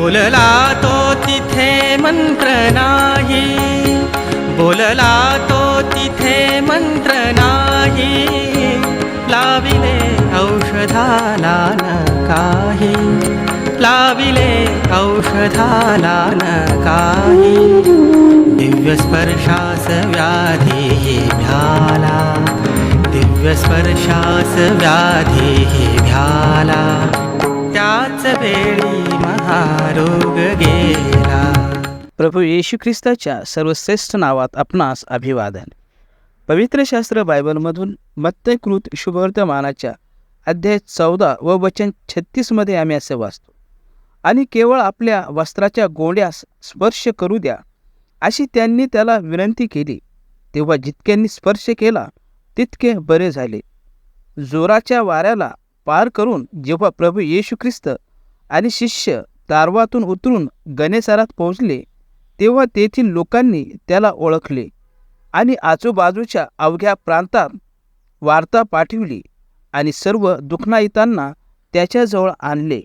बोलला तो तिथे मंत्र नाही. बोलला तो तिथे मंत्र नाही. लाविले औषधाला न काही. लाविले औषधाला न काही. दिव्यस्पर्शास व्याधी भ्याला दिव्यस्पर्शास व्याधी भ्याला त्याच वेळी रोग गेला प्रभू येशू ख्रिस्ताच्या सर्वश्रेष्ठ नावात आपणास अभिवादन. पवित्र शास्त्र बायबलमधून मत्तयकृत शुभवर्तमानाच्या अध्याय चौदा व वचन छत्तीसमध्ये आम्ही असे वाचतो आणि केवळ आपल्या वस्त्राच्या गोंड्यास स्पर्श करू द्या अशी त्यांनी त्याला विनंती केली. तेव्हा जितक्यांनी स्पर्श केला तितके बरे झाले. जोराच्या वाऱ्याला पार करून जेव्हा प्रभू येशू ख्रिस्त आणि शिष्य तारवातून उतरून गणेसारात पोहोचले तेव्हा तेथील लोकांनी त्याला ओळखले आणि आजूबाजूच्या अवघ्या प्रांतात वार्ता पाठविली आणि सर्व दुखनायितांना त्याच्याजवळ आणले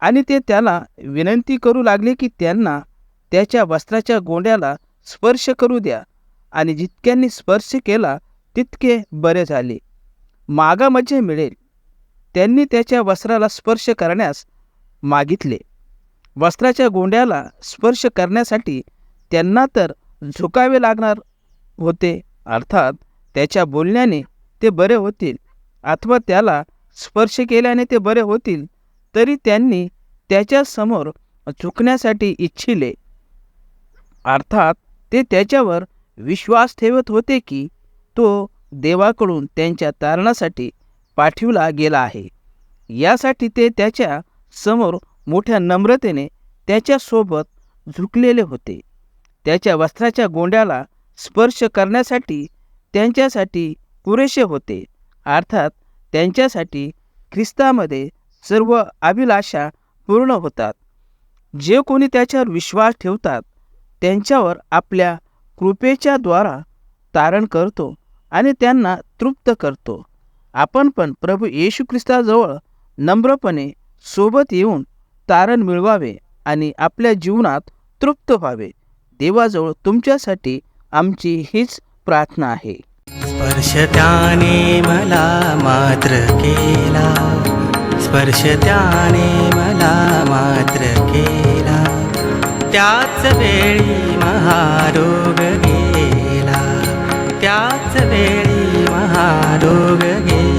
आणि ते त्याला विनंती करू लागले की त्यांना त्याच्या वस्त्राच्या गोंड्याला स्पर्श करू द्या आणि जितक्यांनी स्पर्श केला तितके बरे झाले. मागामध्ये मिळेल. त्यांनी त्याच्या वस्त्राला स्पर्श करण्यास मागितले. वस्त्राच्या गोंड्याला स्पर्श करण्यासाठी त्यांना तर झुकावे लागणार होते. अर्थात त्याच्या बोलण्याने ते बरे होतील. अथवा त्याला स्पर्श केल्याने ते बरे होतील. तरी त्यांनी त्याच्यासमोर झुकण्यासाठी इच्छिले. अर्थात ते त्याच्यावर विश्वास ठेवत होते की तो देवाकडून त्यांच्या तारणासाठी पाठविला गेला आहे. यासाठी ते त्याच्यासमोर मोठ्या नम्रतेने त्याच्यासोबत झुकलेले होते. त्याच्या वस्त्राच्या गोंड्याला स्पर्श करण्यासाठी त्यांच्यासाठी पुरेसे होते. अर्थात त्यांच्यासाठी ख्रिस्तामध्ये सर्व अभिलाषा पूर्ण होतात. जे कोणी त्याच्यावर विश्वास ठेवतात त्यांच्यावर आपल्या कृपेच्या द्वारा तारण करतो आणि त्यांना तृप्त करतो. आपण पण प्रभू येशू ख्रिस्ताजवळ नम्रपणे सोबत येऊन तारण मिळवावे आणि आपल्या जीवनात तृप्त व्हावे. देवाजवळ तुमच्यासाठी आमची हीच प्रार्थना आहे. स्पर्श त्याने मला मात्र केला. स्पर्श त्याने मला मात्र केला. त्याच वेळी महारोग गेला. त्याच वेळी महारोग गेला.